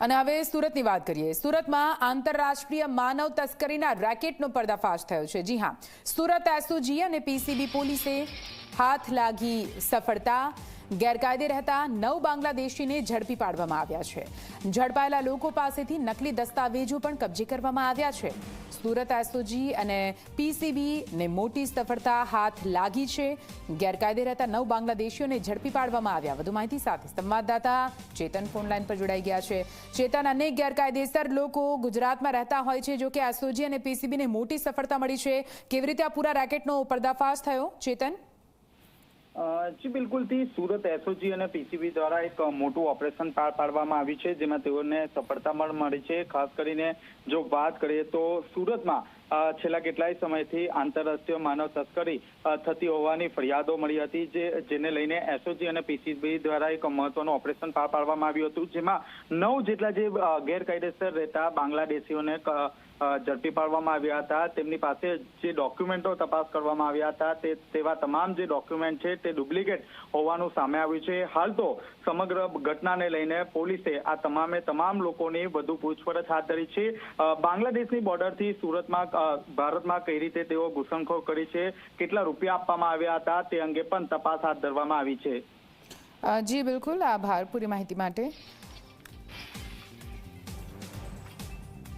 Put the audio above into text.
અને હવે સુરતની વાત કરીએ. સુરતમાં આંતરરાષ્ટ્રીય માનવ તસ્કરીના રેકેટનો પર્દાફાશ થયો છે. જી હા, સુરત એસઓજી અને પીસીબી પોલીસે હાથ લાગી સફળતા ગેરકાયદે રહેતા નવ બાંગ્લાદેશીને ઝડપી પાડવામાં આવ્યા છે. ઝડપાયેલા લોકો પાસેથી નકલી દસ્તાવેજો પણ કબજે કરવામાં આવ્યા છે. સુરત એસઓજી અને પીસીબી ને મોટી સફળતા હાથ લાગી છે. ગેરકાયદે રહેતા નવ બાંગ્લાદેશીઓને ઝડપી પાડવામાં આવ્યા. વધુ માહિતી સાથે સંવાદદાતા ચેતન ફોન લાઈન પર જોડાઈ ગયા છે. ચેતન, અનેક ગેરકાયદેસર લોકો ગુજરાતમાં રહેતા હોય છે જો કે એસઓજી અને પીસીબીને મોટી સફળતા મળી છે. કેવી રીતે આ પૂરા રેકેટનો પર્દાફાશ થયો? ચેતન? જી, બિલકુલથી સુરત એસઓજી અને પીસીબી દ્વારા એક મોટું ઓપરેશન પાર પાડવામાં આવ્યું છે, જેમાં તેઓને સફળતા પણ મળી છે. ખાસ કરીને જો વાત કરીએ તો સુરતમાં છેલ્લા કેટલાય સમયથી આંતરરાષ્ટ્રીય માનવ તસ્કરી થતી હોવાની ફરિયાદો મળી હતી જે, જેને લઈને એસઓજી અને પીસીબી દ્વારા એક મહત્વનું ઓપરેશન પાર પાડવામાં આવ્યું હતું, જેમાં નવ જેટલા જે ગેરકાયદેસર રહેતા બાંગ્લાદેશીઓને ઝડપી પાડવામાં આવ્યા હતા. તેમની પાસે જે ડોક્યુમેન્ટો તપાસ કરવામાં આવ્યા હતા, તે, તેવા તમામ જે ડોક્યુમેન્ટ છે તે ડુપ્લિકેટ હોવાનું સામે આવ્યું છે. હાલ તો સમગ્ર ઘટનાને લઈને પોલીસે આ તમામે તમામ લોકોની વધુ પૂછપરછ હાથ ધરી છે. બાંગ્લાદેશની બોર્ડરથી સુરતમાં ભારતમાં કઈ રીતે તેઓ ઘૂસણખોર કરી છે, કેટલા રૂપિયા આપવામાં આવ્યા હતા, તે અંગે પણ તપાસ હાથ ધરવામાં આવી છે. જી, બિલકુલ. આભાર પૂરી માહિતી માટે.